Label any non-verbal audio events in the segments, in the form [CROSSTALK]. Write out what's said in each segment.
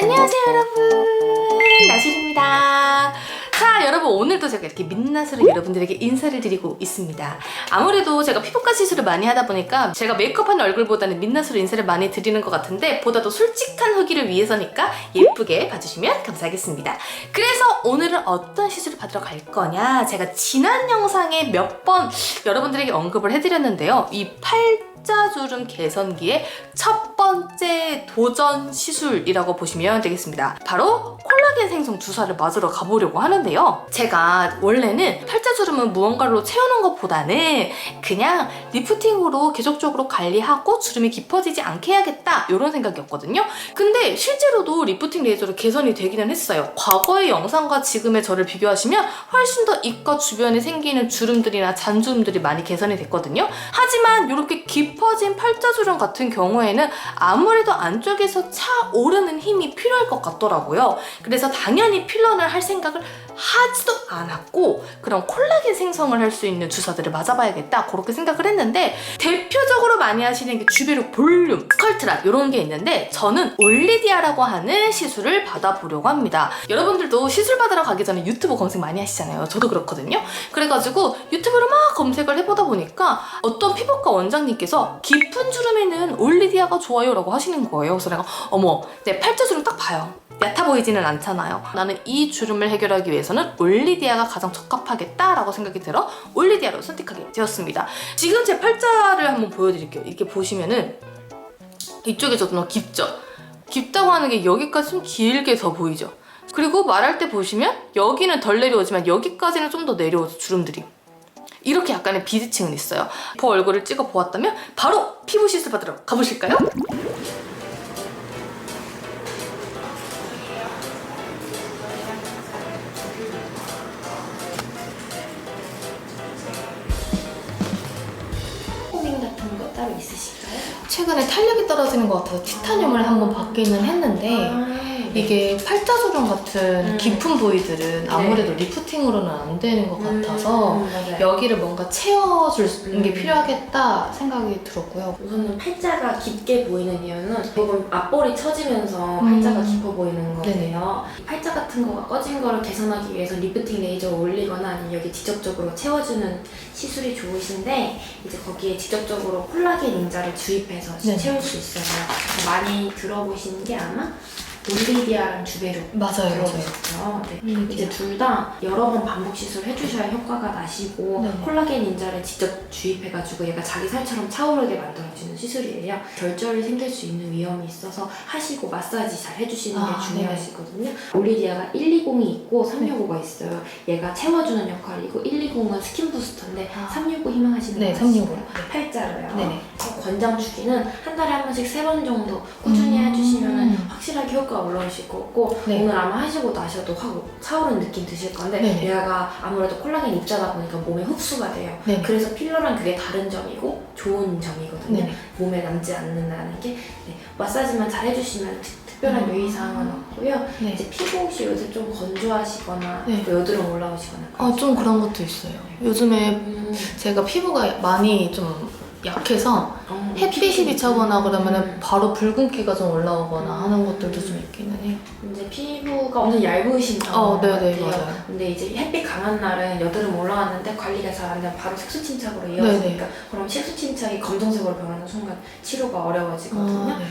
안녕하세요 여러분. 나실입니다. 자 여러분 오늘도 제가 이렇게 민낯으로 여러분들에게 인사를 드리고 있습니다. 아무래도 제가 피부 과 시술을 많이 하다 보니까 제가 메이크업한 얼굴보다는 민낯으로 인사를 많이 드리는 것 같은데 보다 더 솔직한 후기를 위해서니까 예쁘게 봐주시면 감사하겠습니다 그래서 오늘은 어떤 시술을 받으러 갈 거냐 제가 지난 영상에 몇 번 여러분들에게 언급을 해드렸는데요 이 팔자주름 개선기의 첫 번째 도전 시술이라고 보시면 되겠습니다. 바로 콜라겐 생성 주사를 맞으러 가보려고 하는데요. 제가 원래는 팔자주름은 무언가로 채우는 것보다는 그냥 리프팅으로 계속적으로 관리하고 주름이 깊어지지 않게 해야겠다 이런 생각이었거든요. 근데 실제로도 리프팅 레이저로 개선이 되기는 했어요. 과거의 영상과 지금의 저를 비교하시면 훨씬 더 입과 주변에 생기는 주름들이나 잔주름들이 많이 개선이 됐거든요. 하지만 이렇게 깊어진 팔자주름 같은 경우에는 아무래도 안쪽에서 차오르는 힘이 필요할 것 같더라고요. 그래서 당연히 필러를 할 생각을 하지도 않았고 그럼 콜라겐 생성을 할 수 있는 주사들을 맞아봐야겠다 그렇게 생각을 했는데 대표적으로 많이 하시는 게 주베룩 볼륨, 스컬트라 이런 게 있는데 저는 올리디아라고 하는 시술을 받아보려고 합니다. 여러분들도 시술 받으러 가기 전에 유튜브 검색 많이 하시잖아요. 저도 그렇거든요. 그래가지고 유튜브를 막 검색을 해보다 보니까 어떤 피부과 원장님께서 깊은 주름에는 올리디아가 좋아요라고 하시는 거예요. 그래서 내가 어머 내 팔자주름 딱 봐요. 얕아 보이지는 않잖아요. 나는 이 주름을 해결하기 위해서는 올리디아가 가장 적합하겠다라고 생각이 들어 올리디아로 선택하게 되었습니다. 지금 제 팔자를 한번 보여드릴게요. 이렇게 보시면은 이쪽에 저도 깊죠? 깊다고 하는 게 여기까지 좀 길게 더 보이죠? 그리고 말할 때 보시면 여기는 덜 내려오지만 여기까지는 좀 더 내려오죠, 주름들이. 이렇게 약간의 비대칭은 있어요. 그 얼굴을 찍어 보았다면 바로 피부 시술 받으러 가보실까요? 것 같아서 티타늄을 한번 받기는 했는데 아, 이게 팔자주름 같은 음. 깊은 부위들은 아무래도 리프팅으로는 안 되는 것 같아서 음, 맞아요. 여기를 뭔가 채워줄 게 음. 필요하겠다 생각이 들었고요. 우선은 팔자가 깊게 보이는 이유는 대부분 앞볼이 처지면서 음. 팔자가 깊어 보이는. 거예요. 팔자 같은 거가 꺼진 거를 개선하기 위해서 리프팅 레이저를 올리거나 아니면 여기 직접적으로 채워주는 시술이 좋으신데 이제 거기에 직접적으로 콜라겐 인자를 주입해서 네네. 채울 수 있어요. 많이 들어보신 게 아마 올리디아랑 주베룩 맞아요, 들어보셨죠? 네. 음, 이제 둘 다 여러 번 반복 시술 해주셔야 효과가 나시고 네네. 콜라겐 인자를 직접 주입해가지고 얘가 자기 살처럼 차오르게 만들어주는 시술이에요. 결절이 생길 수 있는 위험이 있어서 하시고 마사지 잘 해주시는 아, 게 중요하시거든요. 올리디아가 120이 있고 365가 있어요. 얘가 채워주는 역할이고 120은 스킨 부스터인데 아. 365 희망하시는 네, 거 365. 아시죠? 팔자로요. 네네. 권장 주기는 한 달에 한 번씩 세 번 정도 꾸준히 음. 확실하게 효과가 올라오실 거고 네. 오늘 아마 하시고 나셔도 확 차오르는 느낌 드실 건데 네네. 얘가 아무래도 콜라겐 입자다 보니까 몸에 흡수가 돼요. 네네. 그래서 필러랑 그게 다른 점이고 좋은 점이거든요. 네네. 몸에 남지 않는다는 게 네. 마사지만 잘 해주시면 특- 특별한 음. 유의사항은 없고요. 네. 이제 피부 혹시 요새 좀 건조하시거나 네. 또 여드름 올라오시거나 아, 좀 그런 것도 있어요. 요즘에 음. 제가 피부가 많이 좀 약해서 어, 햇빛이 비쳐거나 그러면 음. 바로 붉은기가 좀 올라오거나 하는 것들도 좀 있기는 해요. 이제 피부가 엄청 얇으신 편 어, 네네, 같아요. 맞아요. 근데 이제 햇빛 강한 날은 여드름 올라왔는데 관리가 잘 안 되면 바로 색소 침착으로 이어지니까 그럼 색소 침착이 검정색으로 변하는 순간 치료가 어려워지거든요. 아, 네.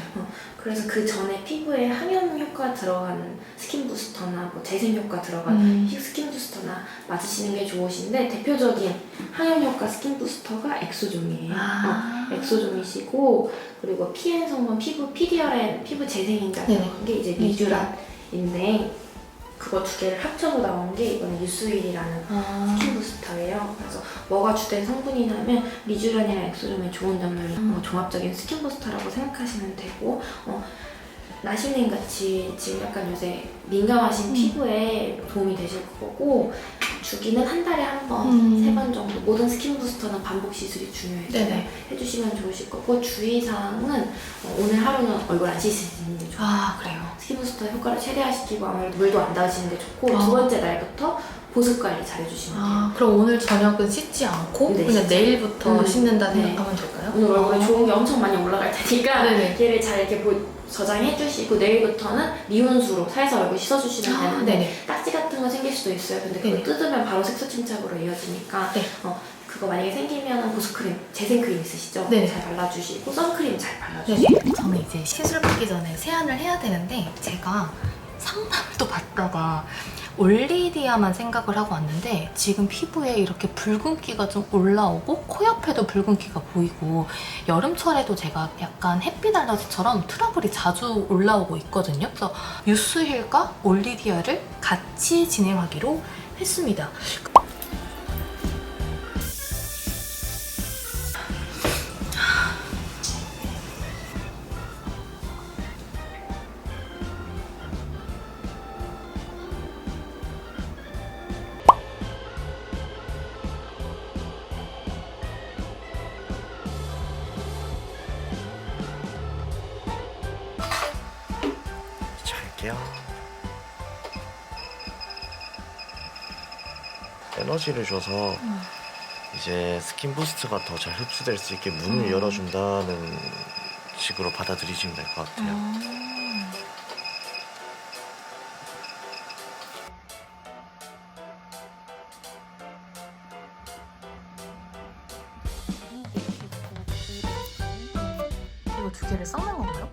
그래서 그 전에 피부에 항염 효과 들어가는 스킨 부스터나 뭐 재생 효과 들어가는 음. 스킨 부스터나 맞으시는 게 좋으신데 대표적인 항염 효과 스킨 부스터가 엑소좀이에요. 아. 어, 엑소좀이시고 그리고 PN 성분 피부 PDRN 피부 재생인자 네네. 들어간 게 이제 리쥬란인데 그거 두 개를 합쳐서 나온 게 이번에 유스윌이라는 아. 스킨 부스터예요. 그래서 뭐가 주된 성분이냐면 리쥬란이랑 엑소좀의 좋은 점을 음. 어, 종합적인 스킨 부스터라고 생각하시면 되고 어, 나시님 같이 지금 약간 요새 민감하신 음. 피부에 도움이 되실 거고 주기는 한 달에 한 번, 음. 세 번 정도 모든 스킨 부스터는 반복 시술이 중요해서 네네. 해주시면 좋으실 거고 주의사항은 어, 오늘 하루는 얼굴 안 씻으시는 게 좋아요. 아, 그래요. 스킨 부스터 효과를 최대화시키고 아무래도 물도 안 닿으시는 게 좋고 아. 두 번째 날부터 보습 관리 잘 해주시면 돼요. 아, 그럼 오늘 저녁은 씻지 않고 네, 그냥 씻지 내일부터 음, 씻는다 네. 생각하면 될까요? 오늘 얼굴에 아. 좋은 게 엄청 많이 올라갈 테니까 네네. 얘를 잘 이렇게 보- 저장해 주시고 내일부터는 미온수로 살살 얼굴 씻어주시면 아, 되는데 네네. 딱지 같은 거 생길 수도 있어요. 근데 네네. 그거 뜯으면 바로 색소 침착으로 이어지니까 네. 어, 그거 만약에 생기면 보습크림, 재생크림 있으시죠? 네네. 잘 발라주시고 선크림 잘 발라주시고 네네. 저는 이제 시술 받기 전에 세안을 해야 되는데 제가 상담을 또 받다가 올리디아만 생각을 하고 왔는데 지금 피부에 이렇게 붉은기가 좀 올라오고 코 옆에도 붉은기가 보이고 여름철에도 제가 약간 햇빛 알러지처럼 트러블이 자주 올라오고 있거든요. 그래서 유스힐과 올리디아를 같이 진행하기로 했습니다. 할게요. 에너지를 줘서 이제 스킨 부스트가 더 잘 흡수될 수 있게 문을 음. 열어준다는 식으로 받아들이시면 될 것 같아요. 음. 이거 두 개를 섞는 건가요?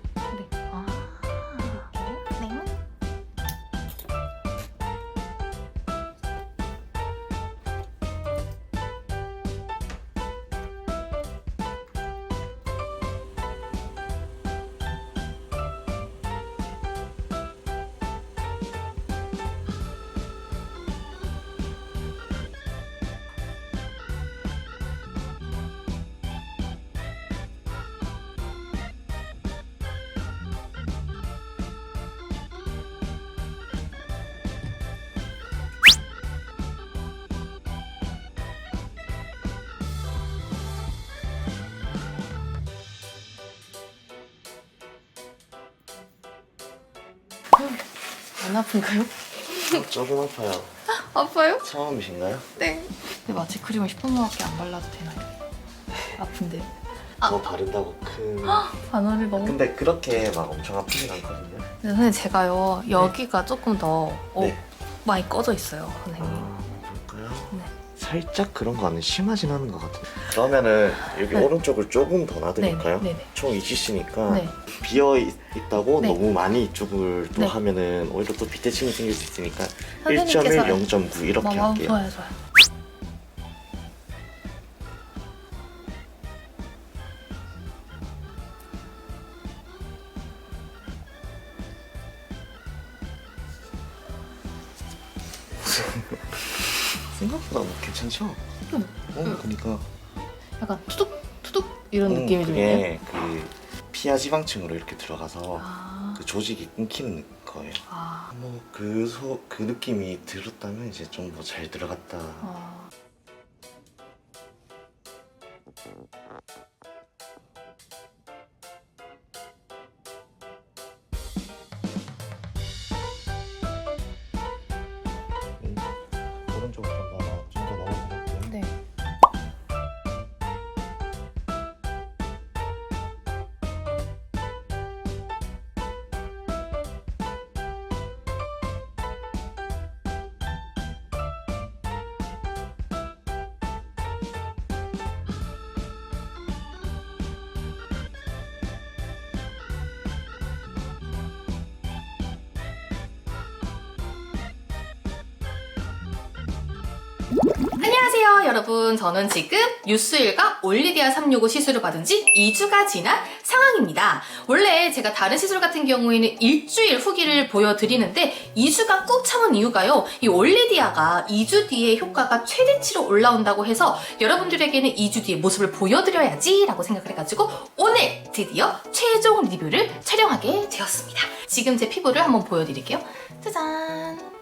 아픈가요? 조금 아파요. 아파요? 처음이신가요? 네. 근데 마취 크림을 10분밖에 안 발라도 되나요? 아픈데. 아. 더 바른다고 큰. 바늘이 너무. 근데 그렇게 막 엄청 아프진 않거든요. 근데 선생님 제가요 여기가 조금 더 어, 네. 많이 꺼져 있어요 선생님. 아? 네. 살짝 그런 거는 심하진 않은 것 같아요. 그러면은 여기 네. 오른쪽을 조금 더 놔드릴까요? 네네. 총 2cc니까 네. 비어 있, 있다고 네. 너무 많이 이쪽을 또 네. 하면은 오히려 또 비대칭이 생길 수 있으니까 선생님께서 1.1, 0.9 이렇게 뭐, 뭐, 할게요. 좋아요 좋아요. [LAUGHS] 생각보다 뭐 괜찮죠? 응. 어, 응. 그러니까 약간 투둑 투둑 이런 음, 느낌이 들어요. 그게 그 피하 지방층으로 이렇게 들어가서 아, 그 조직이 끊기는 거예요. 아, 뭐그소그 그 느낌이 들었다면 이제 좀 뭐 잘 들어갔다. 아. 안녕하세요 여러분. 저는 지금 유스일과 올리디아 365 시술을 받은 지 2주가 지난 상황입니다. 원래 제가 다른 시술 같은 경우에는 일주일 후기를 보여드리는데 2주가 꾹 참은 이유가요. 이 올리디아가 2주 뒤에 효과가 최대치로 올라온다고 해서 여러분들에게는 2주 뒤에 모습을 보여드려야지 라고 생각을 해가지고 오늘 드디어 최종 리뷰를 촬영하게 되었습니다. 지금 제 피부를 한번 보여드릴게요. 짜잔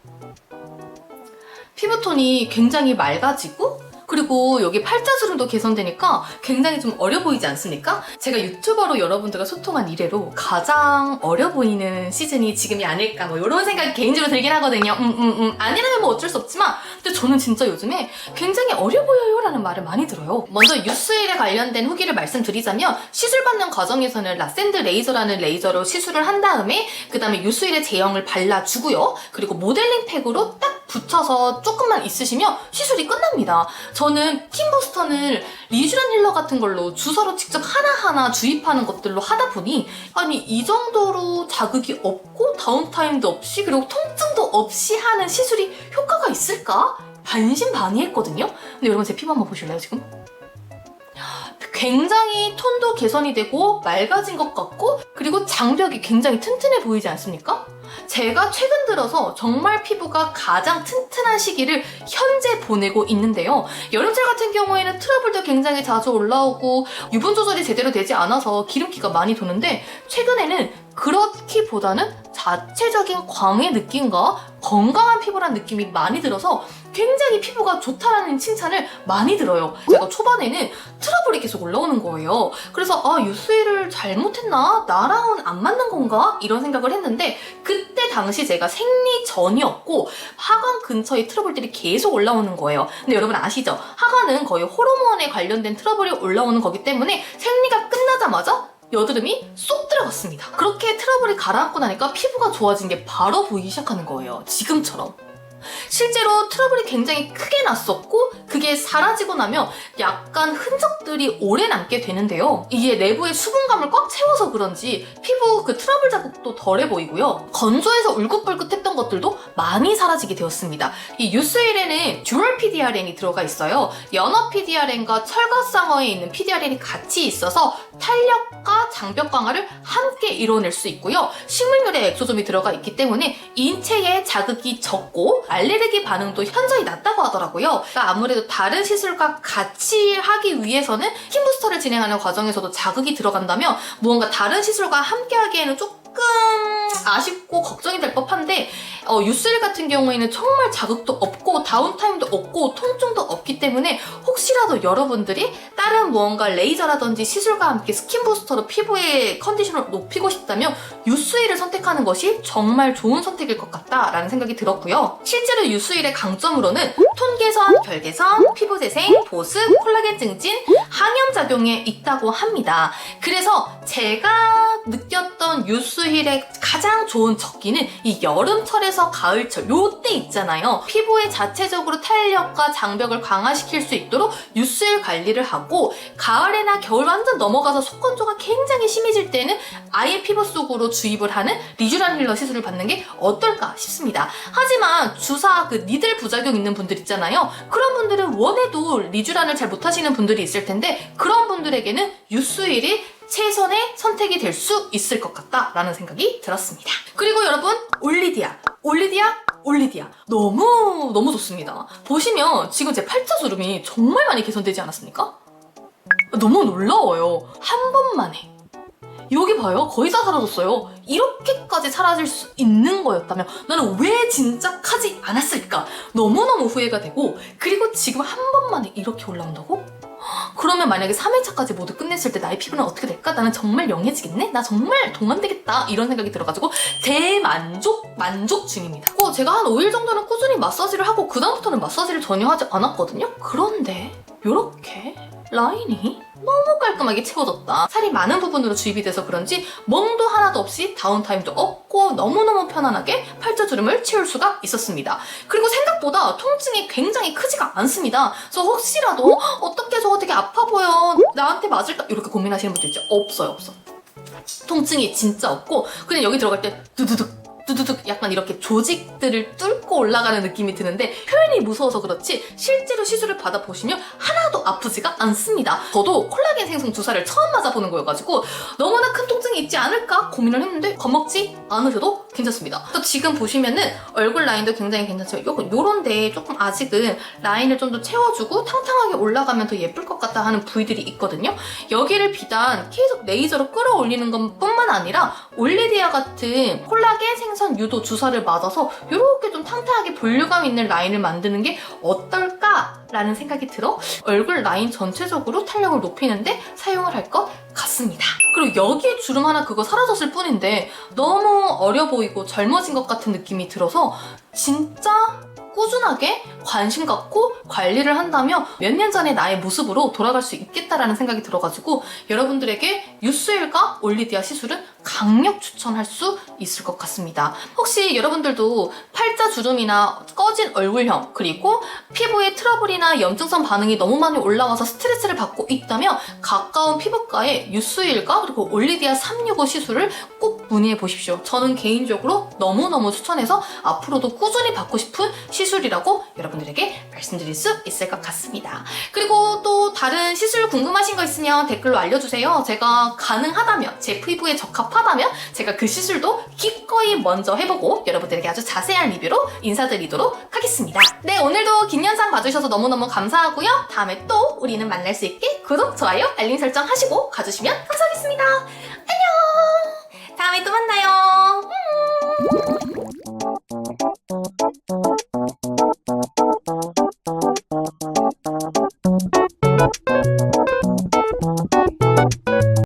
피부톤이 굉장히 맑아지고 그리고 여기 팔자주름도 개선되니까 굉장히 좀 어려 보이지 않습니까? 제가 유튜버로 여러분들과 소통한 이래로 가장 어려 보이는 시즌이 지금이 아닐까 뭐 이런 생각이 개인적으로 들긴 하거든요. 음, 음, 음. 아니라면 뭐 어쩔 수 없지만 근데 저는 진짜 요즘에 굉장히 어려 보여요 라는 말을 많이 들어요. 먼저 유스일에 관련된 후기를 말씀드리자면 시술받는 과정에서는 라센드 레이저라는 레이저로 시술을 한 다음에 그 다음에 유스일의 제형을 발라주고요. 그리고 모델링 팩으로 딱 붙여서 조금만 있으시면 시술이 끝납니다. 저는 팀부스터는 리쥬란 힐러 같은 걸로 주사로 직접 하나하나 주입하는 것들로 하다 보니 아니 이 정도로 자극이 없고 다운타임도 없이 그리고 통증도 없이 하는 시술이 효과가 있을까? 반신반의했거든요. 근데 여러분 제 피부 한번 보실래요 지금? 굉장히 톤도 개선이 되고 맑아진 것 같고 그리고 장벽이 굉장히 튼튼해 보이지 않습니까? 제가 최근 들어서 정말 피부가 가장 튼튼한 시기를 현재 보내고 있는데요. 여름철 같은 경우에는 트러블도 굉장히 자주 올라오고 유분 조절이 제대로 되지 않아서 기름기가 많이 도는데 최근에는 그렇기보다는 자체적인 광의 느낌과 건강한 피부란 느낌이 많이 들어서 굉장히 피부가 좋다라는 칭찬을 많이 들어요. 제가 초반에는 트러블이 계속 올라오는 거예요. 그래서 아 유스일을 잘못했나? 나랑은 안 맞는 건가? 이런 생각을 했는데 그때 당시 제가 생리 전이었고 하관 근처에 트러블들이 계속 올라오는 거예요. 근데 여러분 아시죠? 하관은 거의 호르몬에 관련된 트러블이 올라오는 거기 때문에 생리가 끝나자마자 여드름이 쏙 들어갔습니다. 그렇게 트러블이 가라앉고 나니까 피부가 좋아진 게 바로 보이기 시작하는 거예요. 지금처럼. 실제로 트러블이 굉장히 크게 났었고 그게 사라지고 나면 약간 흔적들이 오래 남게 되는데요. 이게 내부에 수분감을 꽉 채워서 그런지 피부 그 트러블 자국도 덜해 보이고요. 건조해서 울긋불긋했던 것들도 많이 사라지게 되었습니다. 이 유스일에는 듀얼 PDRN이 들어가 있어요. 연어 PDRN과 철가상어에 있는 PDRN이 같이 있어서 탄력과 장벽 강화를 함께 이뤄낼 수 있고요. 식물유래 엑소좀이 들어가 있기 때문에 인체에 자극이 적고 알레르기 반응도 현저히 낮다고 하더라고요. 그러니까 아무래도 다른 시술과 같이 하기 위해서는 스킨 부스터를 진행하는 과정에서도 자극이 들어간다면 무언가 다른 시술과 함께 하기에는 조금 아쉽고 걱정이 될 법한데 어, 유스릴 같은 경우에는 정말 자극도 없고 다운타임도 없고 통증도 없기 때문에 혹시라도 여러분들이 다른 무언가 레이저라든지 시술과 함께 스킨 부스터로 피부의 컨디션을 높이고 싶다면 유스일을 선택하는 것이 정말 좋은 선택일 것 같다라는 생각이 들었고요. 실제로 유스일의 강점으로는 톤 개선, 결 개선, 피부 재생, 보습, 콜라겐 증진, 항염 작용에 있다고 합니다. 그래서 제가 느꼈던 유스힐의 가장 좋은 적기는 이 여름철에서 가을철 요때 있잖아요. 피부에 자체적으로 탄력과 장벽을 강화시킬 수 있도록 유스힐 관리를 하고 가을이나 겨울 완전 넘어가서 속건조가 굉장히 심해질 때는 아예 피부 속으로 주입을 하는 리쥬란 힐러 시술을 받는 게 어떨까 싶습니다. 하지만 주사 그 니들 부작용 있는 분들 있잖아요. 그런 분들은 원해도 리쥬란을 잘 못하시는 분들이 있을 텐데 그런 분들에게는 유스힐이 최선의 선택이 될 수 있을 것 같다라는 생각이 들었습니다. 그리고 여러분 올리디아, 올리디아, 올리디아 너무 너무 좋습니다. 보시면 지금 제 팔자 주름이 정말 많이 개선되지 않았습니까? 너무 놀라워요. 한 번만에. 여기 봐요. 거의 다 사라졌어요. 이렇게까지 사라질 수 있는 거였다면 나는 왜 진작하지 않았을까? 너무너무 후회가 되고 그리고 지금 한 번만에 이렇게 올라온다고? 그러면 만약에 3회차까지 모두 끝냈을 때 나의 피부는 어떻게 될까? 나는 정말 영해지겠네? 나 정말 동안되겠다? 이런 생각이 들어가지고 대만족, 만족 중입니다. 어, 제가 한 5일 정도는 꾸준히 마사지를 하고 그다음부터는 마사지를 전혀 하지 않았거든요? 그런데 이렇게 라인이 너무 깔끔하게 채워졌다. 살이 많은 부분으로 주입이 돼서 그런지 멍도 하나도 없이 다운타임도 없 고 너무너무 편안하게 팔자주름을 채울 수가 있었습니다. 그리고 생각보다 통증이 굉장히 크지가 않습니다. 저 혹시라도 어떻게 저거 되게 아파 보여 나한테 맞을까 이렇게 고민하시는 분들 있죠? 없어요 없어. 통증이 진짜 없고 그냥 여기 들어갈 때 두두둑 두두둑 약간 이렇게 조직들을 뚫고 올라가는 느낌이 드는데 표현이 무서워서 그렇지 실제로 시술을 받아보시면 하나도 아프지가 않습니다. 저도 콜라겐 생성 주사를 처음 맞아보는 거여가지고 너무나 큰 통증이 있지 않을까 고민을 했는데 겁먹지 않으셔도 괜찮습니다. 또 지금 보시면은 얼굴 라인도 굉장히 괜찮죠. 요, 요런데 조금 아직은 라인을 좀 더 채워주고 탕탕하게 올라가면 더 예쁠 것 같다 하는 부위들이 있거든요. 여기를 비단 계속 레이저로 끌어올리는 것 뿐만 아니라 올리디아 같은 콜라겐 생성 유도 주사를 맞아서 이렇게 좀 탕탕하게 볼륨감 있는 라인을 만드는 게 어떨까 라는 생각이 들어 얼굴 라인 전체적으로 탄력을 높이는데 사용을 할 것 같습니다. 그리고 여기에 주름 하나 그거 사라졌을 뿐인데 너무 어려 보이고 젊어진 것 같은 느낌이 들어서 진짜 꾸준하게 관심 갖고 관리를 한다면 몇 년 전의 나의 모습으로 돌아갈 수 있겠다라는 생각이 들어가지고 여러분들에게 유스일과 올리디아 시술은 강력 추천할 수 있을 것 같습니다. 혹시 여러분들도 팔자 주름이나 꺼진 얼굴형 그리고 피부에 트러블이나 염증성 반응이 너무 많이 올라와서 스트레스를 받고 있다면 가까운 피부과에 유스일과 그리고 올리디아 365 시술을 꼭 문의해 보십시오. 저는 개인적으로 너무너무 추천해서 앞으로도 꾸준히 받고 싶은 시술이라고 여러분들에게 말씀드릴 수 있을 것 같습니다. 그리고 또 다른 시술 궁금하신 거 있으면 댓글로 알려주세요. 제가 가능하다면 제 피부에 적합 하다면 제가 그 시술도 기꺼이 먼저 해보고 여러분들에게 아주 자세한 리뷰로 인사드리도록 하겠습니다. 네 오늘도 긴 영상 봐주셔서 너무너무 감사하고요. 다음에 또 우리는 만날 수 있게 구독, 좋아요, 알림 설정 하시고 가주시면 감사하겠습니다. 안녕! 다음에 또 만나요. 음.